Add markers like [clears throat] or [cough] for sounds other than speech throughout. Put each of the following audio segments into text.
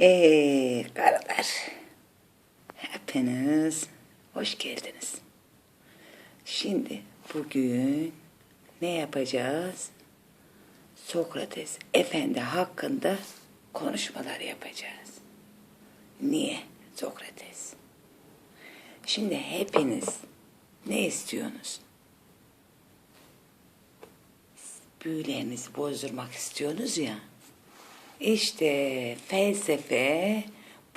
Ee, karılar. Hepiniz hoş geldiniz. Şimdi bugün ne yapacağız? Sokrates Efendi hakkında konuşmalar yapacağız. Niye Sokrates? Şimdi hepiniz ne istiyorsunuz? Büyülerinizi bozdurmak istiyorsunuz ya. İşte felsefe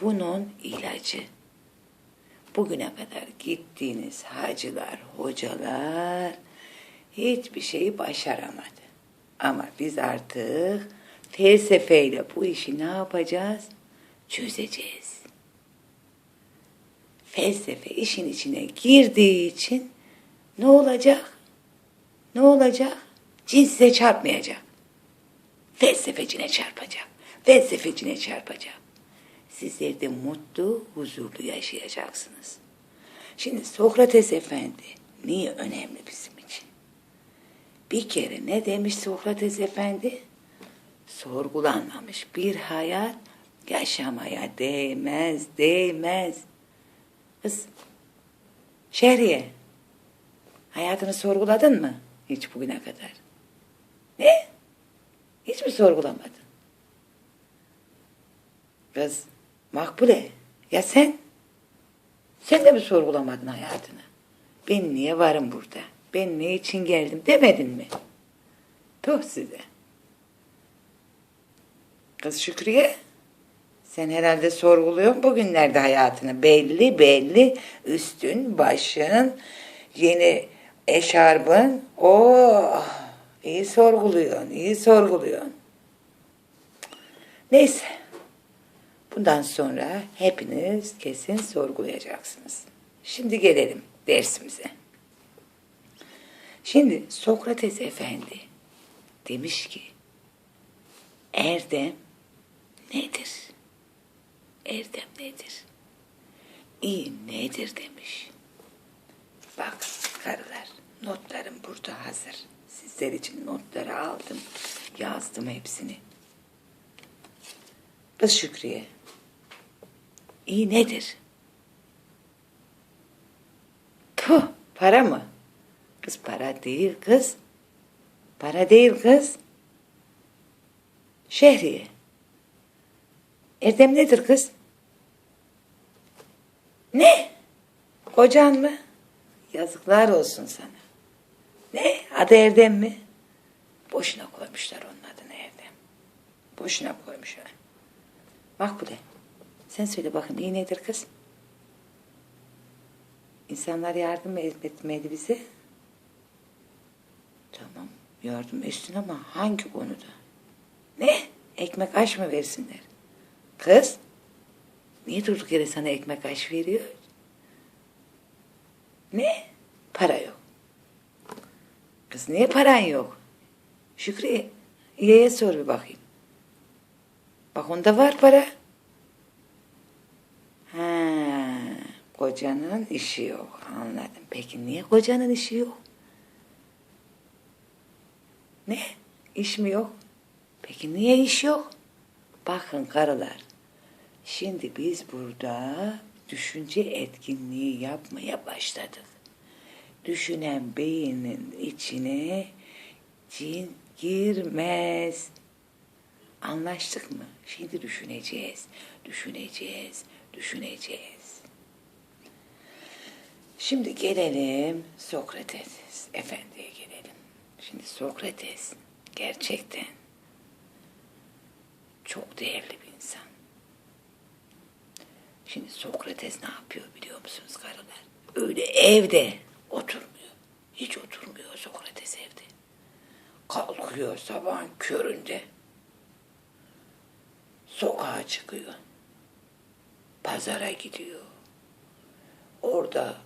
bunun ilacı. Bugüne kadar gittiğiniz hacılar, hocalar hiçbir şeyi başaramadı. Ama biz artık felsefeyle bu işi ne yapacağız? Çözeceğiz. Felsefe işin içine girdiği için ne olacak? Ne olacak? Cin size çarpmayacak. Felsefecine çarpacak. Felsefecine çarpacak. Sizler de mutlu, huzurlu yaşayacaksınız. Şimdi Sokrates Efendi niye önemli bizim için? Bir kere ne demiş Sokrates Efendi? Sorgulanmamış bir hayat yaşamaya değmez, değmez. Kız, Şehriye, hayatını sorguladın mı hiç bugüne kadar? Ne? Hiç mi sorgulamadın? Kız, Makbule, ya sen? Sen de mi sorgulamadın hayatını? Ben niye varım burada? Ben ne için geldim demedin mi? Tuh size. Kız Şükriye, sen herhalde sorguluyorsun bugünlerde hayatını. Belli belli üstün, başın, yeni eşarbın. Oh, iyi sorguluyorsun, iyi sorguluyorsun. Neyse. Bundan sonra hepiniz kesin sorgulayacaksınız. Şimdi gelelim dersimize. Şimdi Sokrates Efendi demiş ki erdem nedir? Erdem nedir? İyi nedir demiş. Bak karılar notlarım burada hazır. Sizler için notları aldım. Yazdım hepsini. Kız Şükriye. İyi nedir? Puh, para mı? Kız para değil kız. Para değil kız. Şehriye. Erdem nedir kız? Ne? Kocan mı? Yazıklar olsun sana. Ne? Adı Erdem mi? Boşuna koymuşlar onun adını Erdem. Boşuna koymuşlar. Makbule, sen söyle bakayım iyi nedir kız? İnsanlar yardım etmedi bize. Tamam, yardım etsin ama hangi konuda? Ne? Ekmek aş mı versinler? Kız, niye durduk yere sana ekmek aş veriyor? Ne? Para yok. Kız niye paran yok? Şükrü, İye'ye sor bir bakayım. Bak onda var para. Ha, kocanın işi yok. Anladım. Peki niye kocanın işi yok? Ne? İş mi yok? Peki niye iş yok? Bakın karılar. Şimdi biz burada düşünce etkinliği yapmaya başladık. Düşünen beynin içine cin girmez. Anlaştık mı? Şimdi düşüneceğiz, düşüneceğiz, düşüneceğiz. Şimdi gelelim Sokrates Efendi'ye gelelim. Şimdi Sokrates gerçekten çok değerli bir insan. Şimdi Sokrates ne yapıyor biliyor musunuz karılar? Öyle evde oturmuyor. Hiç oturmuyor Sokrates evde. Kalkıyor sabahın köründe sokağa çıkıyor. Pazara gidiyor. Orada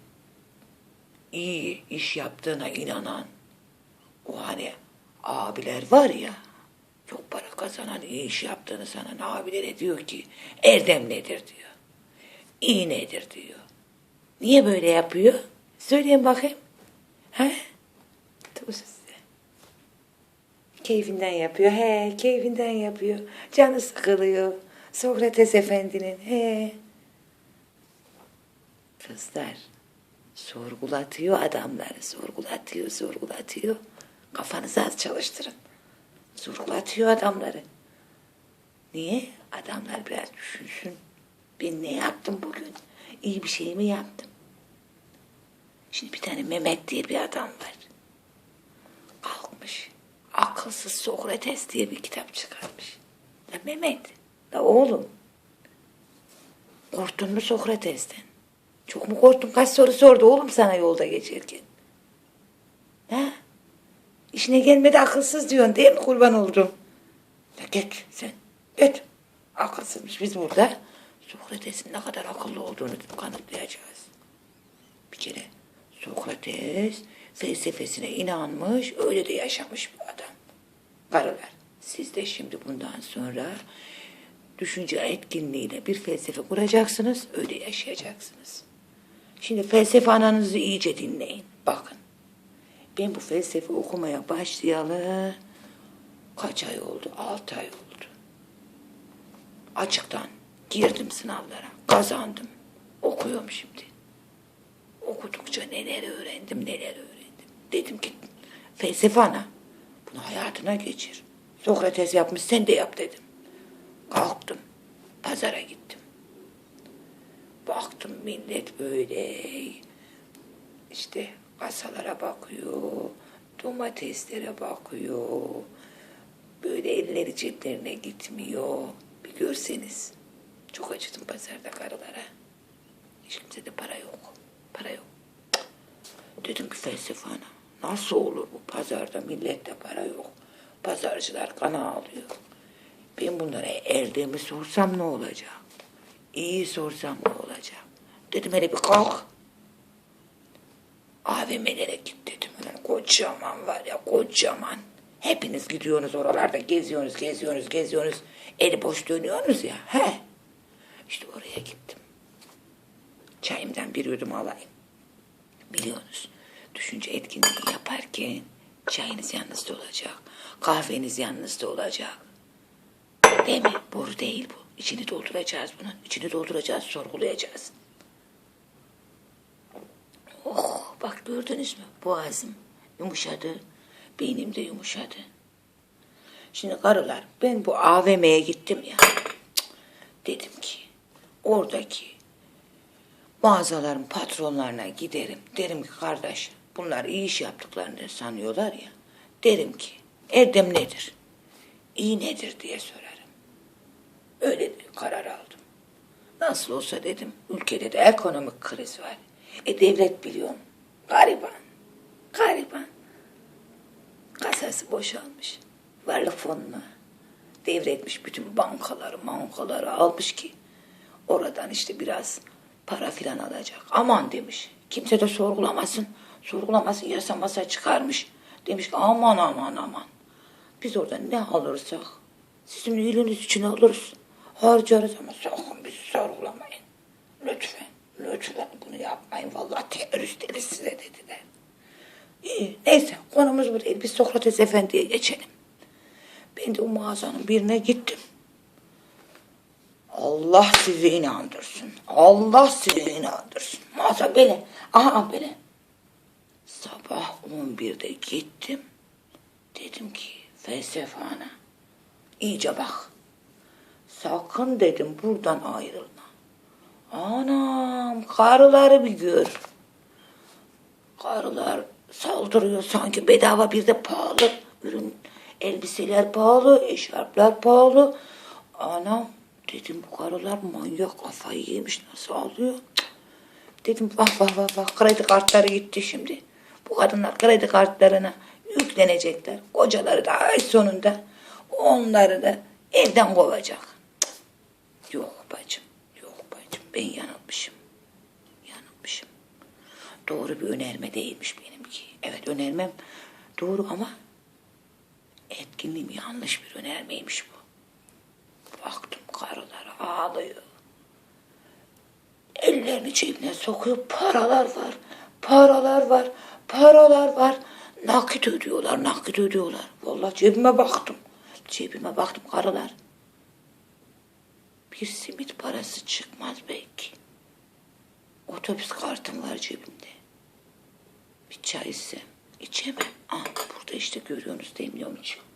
iyi iş yaptığına inanan o hani abiler var ya çok para kazanan iyi iş yaptığını sanan abilere diyor ki erdem nedir diyor. İyi nedir diyor. Niye böyle yapıyor? Söyleyin bakayım. He? Dur size. Keyfinden yapıyor. He, keyfinden yapıyor. Canı sıkılıyor. Sokrates Efendi'nin. He. Kızlar sorgulatıyor adamları. Sorgulatıyor, sorgulatıyor. Kafanızı az çalıştırın. Sorgulatıyor adamları. Niye? Adamlar biraz düşünsün. Ben ne yaptım bugün? İyi bir şey mi yaptım? Şimdi bir tane Mehmet diye bir adam var. Kalkmış. Akılsız Sokrates diye bir kitap çıkarmış. La Mehmet, la oğlum. Korktun mu Sokrates'ten? Çok mu korktun? Kaç soru sordu oğlum sana yolda geçerken? Ha? İşine gelmedi akılsız diyorsun değil mi kurban oldum? Ya git sen, git. Akılsızmış biz burada. Sokrates'in ne kadar akıllı olduğunu kanıtlayacağız. Bir kere Sokrates felsefesine inanmış, öyle de yaşamış bir adam. Karılar, siz de şimdi bundan sonra düşünce etkinliğiyle bir felsefe kuracaksınız, öyle yaşayacaksınız. Şimdi felsefe ananızı iyice dinleyin. Bakın, ben bu felsefe okumaya başlayalı kaç ay oldu? Altı ay oldu. Açıktan girdim sınavlara, kazandım. Okuyorum şimdi okudukça neler öğrendim, neler öğrendim. Dedim ki felsefe ana, bunu hayatına geçir. Sokrates yapmış, sen de yap dedim. Kalktım, pazara gittim. Baktım millet böyle işte kasalara bakıyor, domateslere bakıyor. Böyle elleri ceplerine gitmiyor. Bir görseniz. Çok acıdım pazarda karılara. Hiç kimsede para yok. Para yok. Dedim ki felsefe. Nasıl olur bu pazarda millette para yok. Pazarcılar kana alıyor. Ben bunlara erdemi sorsam ne olacak? İyi sorsam ne olacak? Dedim hele bir kalk. AVM'lere git dedim. Ulan kocaman var ya kocaman. Hepiniz gidiyorsunuz oralarda geziyorsunuz, geziyorsunuz, geziyorsunuz. Eli boş dönüyorsunuz ya. He. İşte oraya gittim. Çayımdan bir yudum alayım. Biliyorsunuz düşünce etkinliği yaparken çayınız yanınızda olacak. Kahveniz yanınızda olacak. Değil mi? Boru değil bu. İçini dolduracağız bunun. İçini dolduracağız, sorgulayacağız. Oh bak gördünüz mü? Boğazım yumuşadı. Beynim de yumuşadı. Şimdi karılar ben bu AVM'ye gittim ya. Cık, Dedim ki oradaki mağazaların patronlarına giderim. Derim ki kardeş bunlar iyi iş yaptıklarını sanıyorlar ya. Derim ki erdem nedir? İyi nedir diye sorarım. Öyle karar aldım. Nasıl olsa dedim ülkede de ekonomik kriz var. E devlet biliyorum. Gariban. Gariban. Kasası boşalmış. Varlık fonuna devretmiş bütün bankaları, mankaları almış ki oradan işte biraz para filan alacak. Aman demiş. Kimse de sorgulamasın. Sorgulamasın yasa masa çıkarmış. Demiş ki aman aman aman. Biz oradan ne alırsak sizin iyiliğiniz için alırız. Harcarız ama sakın bizi sorgulamayın. Lütfen, lütfen bunu yapmayın. Vallahi terörist deriz size dediler. İyi, neyse konumuz bu değil. Biz Sokrates Efendi'ye geçelim. Ben de o mağazanın birine gittim. Allah sizi inandırsın. Allah sizi inandırsın. Mağaza böyle. Aha böyle. Sabah 11'de gittim. Dedim ki felsefe ana. iyice bak. Sakın dedim buradan ayrılma. Anam karıları bir gör. Karılar saldırıyor sanki bedava bir de pahalı ürün. Elbiseler pahalı, eşarplar pahalı. Anam dedim bu karılar manyak kafayı yemiş nasıl alıyor? Dedim vah vah vah vah kredi kartları gitti şimdi. Bu kadınlar kredi kartlarına yüklenecekler. Kocaları da ay sonunda onları da evden kovacak. Yok bacım, yok bacım ben yanılmışım. Yanılmışım. Doğru bir önerme değilmiş benimki. Evet önermem doğru ama etkinliğim yanlış bir önermeymiş bu. Baktım karılar ağlıyor. Ellerini cebine sokuyor. Paralar var. Paralar var. Paralar var. Nakit ödüyorlar. Nakit ödüyorlar. Vallahi cebime baktım. Cebime baktım karılar. bir simit parası çıkmaz belki. Otobüs kartım var cebimde. Bir çay içsem içemem. Aa, burada işte görüyorsunuz demliyorum içiyorum.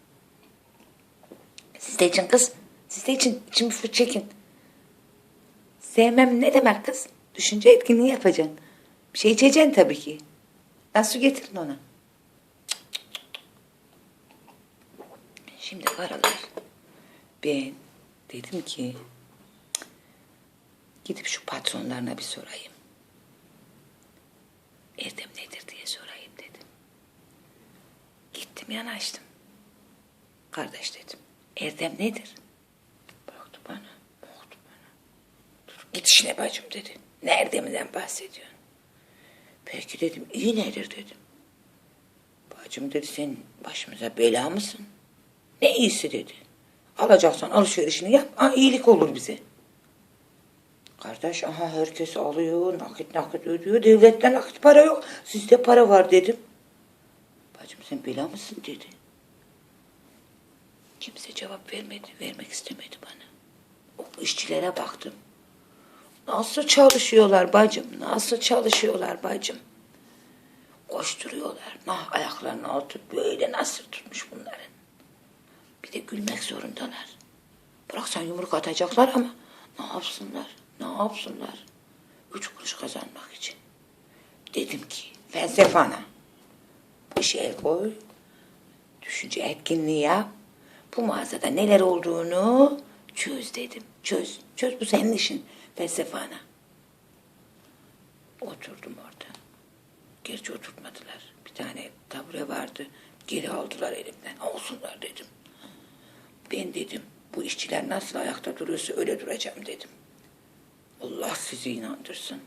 Siz de için kız. Siz de için. bir fırt çekin. Sevmem ne demek kız? Düşünce etkinliği yapacaksın. Bir şey içeceksin tabii ki. Ben su getirin ona. Şimdi karalar. Ben dedim ki gidip şu patronlarına bir sorayım. Erdem nedir diye sorayım dedim. Gittim yanaştım. Kardeş dedim. Erdem nedir? Baktı bana. Baktı bana. Dur, git işine bacım dedi. Ne Erdem'inden bahsediyorsun? Peki dedim. iyi nedir dedim. Bacım dedi sen başımıza bela mısın? Ne iyisi dedi. Alacaksan alışverişini yap. Ha, iyilik olur bize. Kardeş aha herkes alıyor. Nakit nakit ödüyor. Devletten nakit para yok. Sizde para var dedim. Bacım sen bela mısın dedi. Kimse cevap vermedi. Vermek istemedi bana. O işçilere baktım. Nasıl çalışıyorlar bacım? Nasıl çalışıyorlar bacım? Koşturuyorlar. Nah ayaklarının altı böyle nasıl tutmuş bunların. Bir de gülmek zorundalar. Bıraksan yumruk atacaklar ama ne yapsınlar? Ne yapsınlar? Üç kuruş kazanmak için. Dedim ki felsefe ana. Bir şey koy. Düşünce etkinliği yap. Bu mağazada neler olduğunu çöz dedim. Çöz. Çöz bu senin işin. Felsefe ana. Oturdum orada. Gerçi oturtmadılar. Bir tane tabure vardı. Geri aldılar elimden. Olsunlar dedim. Ben dedim bu işçiler nasıl ayakta duruyorsa öyle duracağım dedim. Allah sizi inandırsın.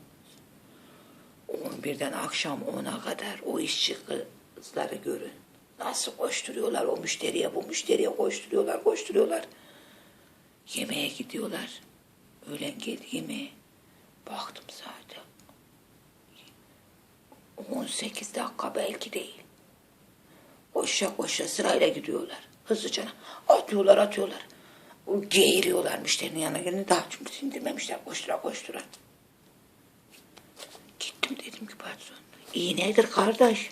11'den akşam 10'a kadar o işçi kızları görün. Nasıl koşturuyorlar o müşteriye bu müşteriye koşturuyorlar koşturuyorlar. Yemeğe gidiyorlar. Öğlen geldi yemeğe. Baktım saate. 18 dakika belki değil. Koşa koşa sırayla gidiyorlar. Hızlıca atıyorlar atıyorlar. Geğiriyorlar müşterinin yanına gelin daha çünkü sindirmemişler koştura koştura. Gittim dedim ki patron. İyi nedir kardeş?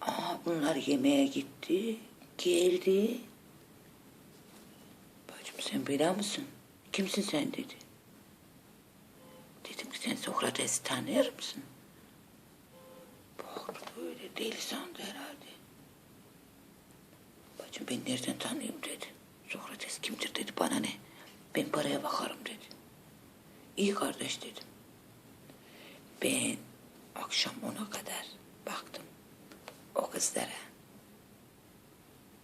Aa bunlar yemeğe gitti. Geldi. Sen bela mısın? Kimsin sen dedi. Dedim ki sen Sokrates'i tanıyor musun? Baktı böyle deli sandı herhalde. Bacım ben nereden tanıyayım dedi. Sokrates kimdir dedi bana ne. Ben paraya bakarım dedi. İyi kardeş dedim. Ben akşam ona kadar baktım. O kızlara.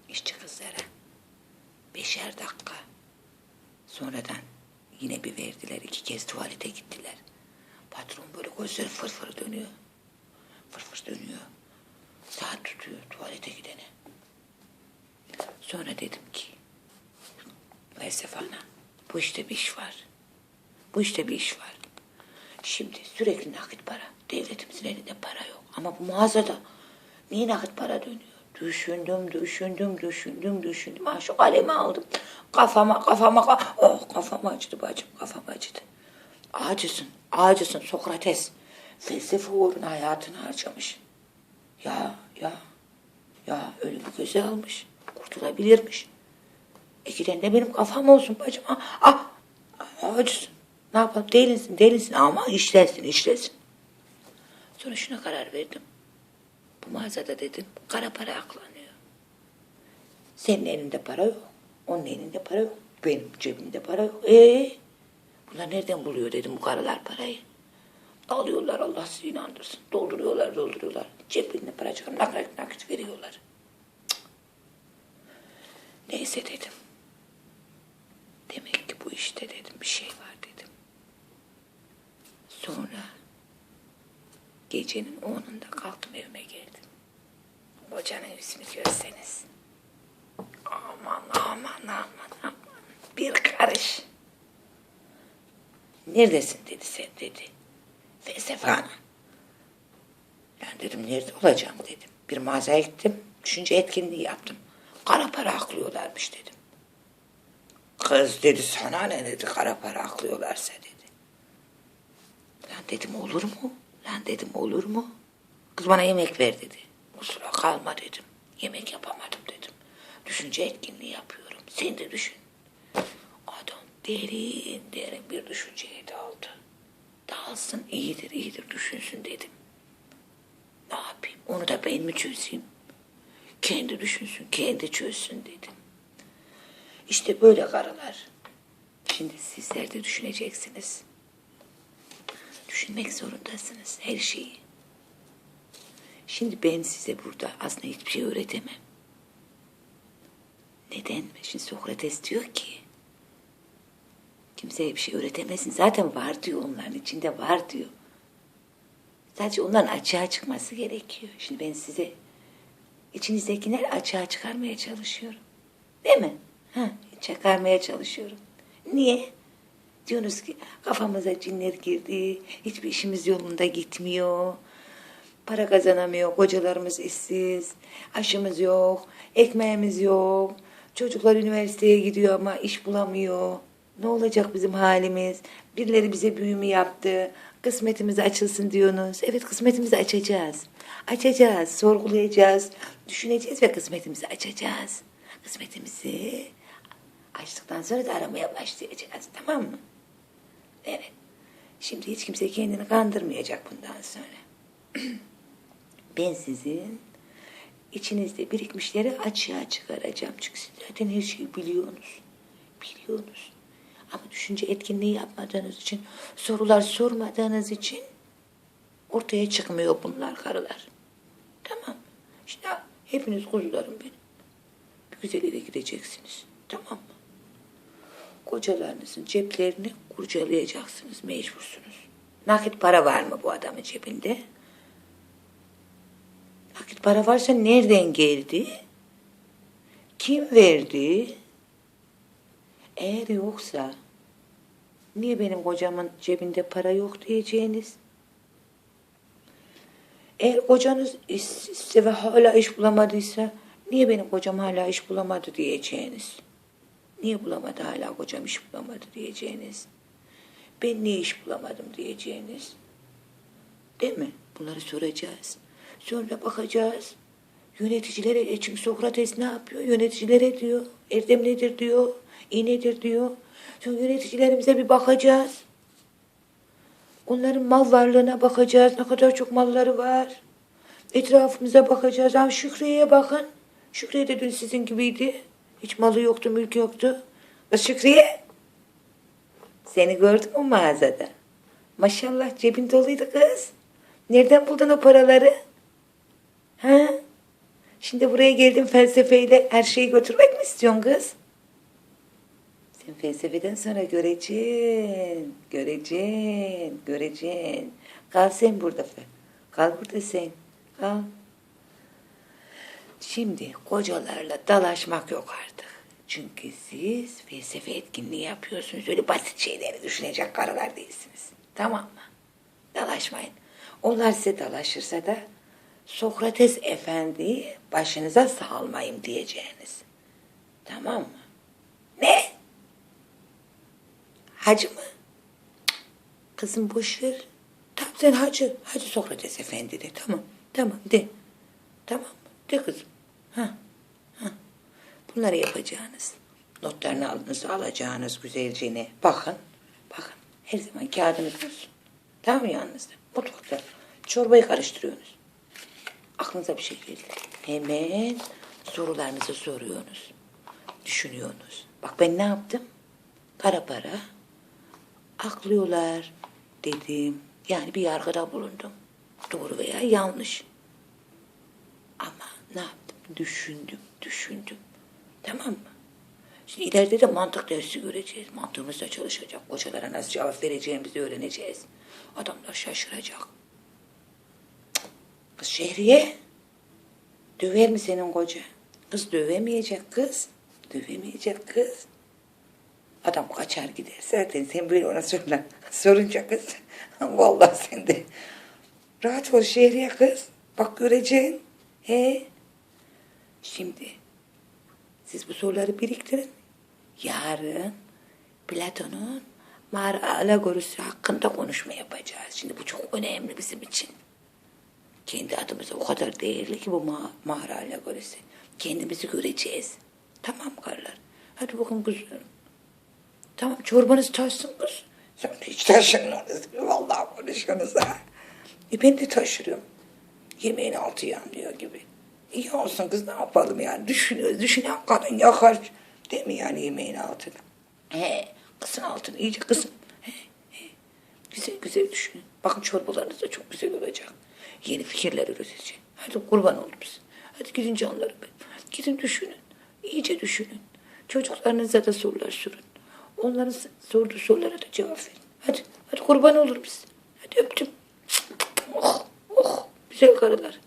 işçi kızlara. Beşer dakika. Sonradan yine bir verdiler. iki kez tuvalete gittiler. Patron böyle gözleri fırfır dönüyor. Fırfır dönüyor. Saat tutuyor tuvalete gidene. Sonra dedim ki felsefe ana bu işte bir iş var. Bu işte bir iş var. Şimdi sürekli nakit para. Devletimizin elinde para yok. Ama bu mağazada niye nakit para dönüyor? Düşündüm, düşündüm, düşündüm, düşündüm. Ha şu kalemi aldım. Kafama, kafama, ka- oh kafam acıdı bacım, kafam acıdı. Acısın, acısın Sokrates. Felsefe uğruna hayatını harcamış. Ya, ya, ya ölümü göze almış. Kurtulabilirmiş. İkiden de benim kafam olsun bacım. Ah, ah, ah acısın. Ne yapalım? Delisin, delisin ama işlesin, işlesin. Sonra şuna karar verdim. Bu mağazada dedim kara para aklanıyor. Senin elinde para yok. Onun elinde para yok. Benim cebimde para yok. Ee, bunlar nereden buluyor dedim bu karalar parayı. Alıyorlar Allah sizi inandırsın. Dolduruyorlar dolduruyorlar. Cebinde para çıkar nakit nakit veriyorlar. Neyse dedim. Demek ki bu işte dedim bir şey var dedim. Sonra gecenin onunda kalktım evime geldim. Hocanın yüzünü görseniz. Aman aman aman aman. Bir karış. Neredesin dedi sen dedi. Felsefe ana. Ben dedim nerede olacağım dedim. Bir mağazaya gittim. Düşünce etkinliği yaptım. Kara para aklıyorlarmış dedim. Kız dedi sana ne dedi kara para aklıyorlarsa dedi. Lan dedim olur mu? Lan dedim olur mu? Kız bana yemek ver dedi. Kusura kalma dedim. Yemek yapamadım dedim. Düşünce etkinliği yapıyorum. Sen de düşün. Adam derin derin bir düşünceye daldı. Dalsın iyidir iyidir düşünsün dedim. Ne yapayım? Onu da ben mi çözeyim? Kendi düşünsün, kendi çözsün dedim. İşte böyle karılar. Şimdi sizler de düşüneceksiniz. Düşünmek zorundasınız her şeyi. Şimdi ben size burada aslında hiçbir şey öğretemem. Neden? Şimdi Sokrates diyor ki kimseye bir şey öğretemezsin. Zaten var diyor onların içinde var diyor. Sadece onların açığa çıkması gerekiyor. Şimdi ben size içinizdekileri açığa çıkarmaya çalışıyorum. Değil mi? Ha, çıkarmaya çalışıyorum. Niye? Diyorsunuz ki kafamıza cinler girdi, hiçbir işimiz yolunda gitmiyor, para kazanamıyor, kocalarımız işsiz, aşımız yok, ekmeğimiz yok, çocuklar üniversiteye gidiyor ama iş bulamıyor. Ne olacak bizim halimiz? Birileri bize büyümü yaptı, kısmetimiz açılsın diyorsunuz. Evet kısmetimizi açacağız. Açacağız, sorgulayacağız, düşüneceğiz ve kısmetimizi açacağız. Kısmetimizi açtıktan sonra da aramaya başlayacağız. Tamam mı? Evet. Şimdi hiç kimse kendini kandırmayacak bundan sonra. [clears throat] ben sizin içinizde birikmişleri açığa çıkaracağım. Çünkü siz zaten her şeyi biliyorsunuz. Biliyorsunuz. Ama düşünce etkinliği yapmadığınız için, sorular sormadığınız için ortaya çıkmıyor bunlar karılar. Tamam? İşte hepiniz kuzularım benim. Bir güzel yere gideceksiniz. Tamam mı? Kocalarınızın ceplerini kurcalayacaksınız, mecbursunuz. Nakit para var mı bu adamın cebinde? Nakit para varsa nereden geldi? Kim verdi? Eğer yoksa niye benim kocamın cebinde para yok diyeceğiniz? Eğer kocanız işsizse ve hala iş bulamadıysa niye benim kocam hala iş bulamadı diyeceğiniz? Niye bulamadı hala kocam iş bulamadı diyeceğiniz? Ben niye iş bulamadım diyeceğiniz? Değil mi? Bunları soracağız. Sonra bakacağız. Yöneticilere, e çünkü Sokrates ne yapıyor? Yöneticilere diyor. Erdem nedir diyor. İyi nedir diyor. Sonra yöneticilerimize bir bakacağız. Onların mal varlığına bakacağız. Ne kadar çok malları var. Etrafımıza bakacağız. Ama Şükriye'ye bakın. Şükriye de dün sizin gibiydi. Hiç malı yoktu, mülk yoktu. Kız Şükriye. Seni gördüm mü mağazada? Maşallah cebin doluydu kız. Nereden buldun o paraları? Ha? Şimdi buraya geldim felsefeyle her şeyi götürmek mi istiyorsun kız? Sen felsefeden sonra göreceksin, göreceksin, göreceksin. Kal sen burada. Kal burada sen. Kal. Şimdi kocalarla dalaşmak yok artık. Çünkü siz felsefe etkinliği yapıyorsunuz. Öyle basit şeyleri düşünecek karılar değilsiniz. Tamam mı? Dalaşmayın. Onlar size dalaşırsa da Sokrates Efendi'yi başınıza salmayayım diyeceğiniz. Tamam mı? Ne? Hacı mı? Kızım boş ver. Tamam sen hacı. Hacı Sokrates Efendi de. Tamam. Tamam de. Tamam? De kızım. Ha. Bunları yapacağınız. Notlarını alınızı alacağınız güzelce ne? Bakın. Bakın. Her zaman kağıdınız olsun. Tamam mı yanınızda? Mutfakta. Çorbayı karıştırıyorsunuz. Aklınıza bir şey geldi. Hemen sorularınızı soruyorsunuz. Düşünüyorsunuz. Bak ben ne yaptım? Kara para aklıyorlar dedim. Yani bir yargıda bulundum. Doğru veya yanlış. Ama ne yaptım? Düşündüm, düşündüm. Tamam mı? Şimdi ileride de mantık dersi göreceğiz. Mantığımız da çalışacak. Kocalara nasıl cevap vereceğimizi öğreneceğiz. Adamlar şaşıracak. Kız Şehriye. Döver mi senin koca? Kız dövemeyecek kız. Dövemeyecek kız. Adam kaçar gider. Zaten sen böyle ona sorla. [laughs] Sorunca kız. [laughs] Vallahi sen de. Rahat ol Şehriye kız. Bak göreceksin. He? Şimdi siz bu soruları biriktirin. Yarın Platon'un mağara alegorisi hakkında konuşma yapacağız. Şimdi bu çok önemli bizim için. Kendi adımıza o kadar değerli ki bu ma- mağara alegorisi. Kendimizi göreceğiz. Tamam karılar. Hadi bakın kızım. Tamam çorbanız taşsın kız. Sen hiç taşınmadınız. Vallahi konuşuyorsunuz ha. E ben de taşırıyorum. Yemeğin altı yanıyor gibi. İyi olsun kız ne yapalım yani. Düşünüyoruz. Düşünen kadın yakar. Değil mi yani yemeğin altını? He. Kızın altını iyice kızım. He, he. Güzel güzel düşünün. Bakın çorbalarınız da çok güzel olacak. Yeni fikirler üreteceğim. Hadi kurban olun biz. Hadi gidin canlarım benim. Gidin düşünün. İyice düşünün. Çocuklarınıza da sorular sorun. Onların sorduğu sorulara da cevap verin. Hadi, hadi kurban olur biz. Hadi öptüm. Oh, oh, güzel karılar.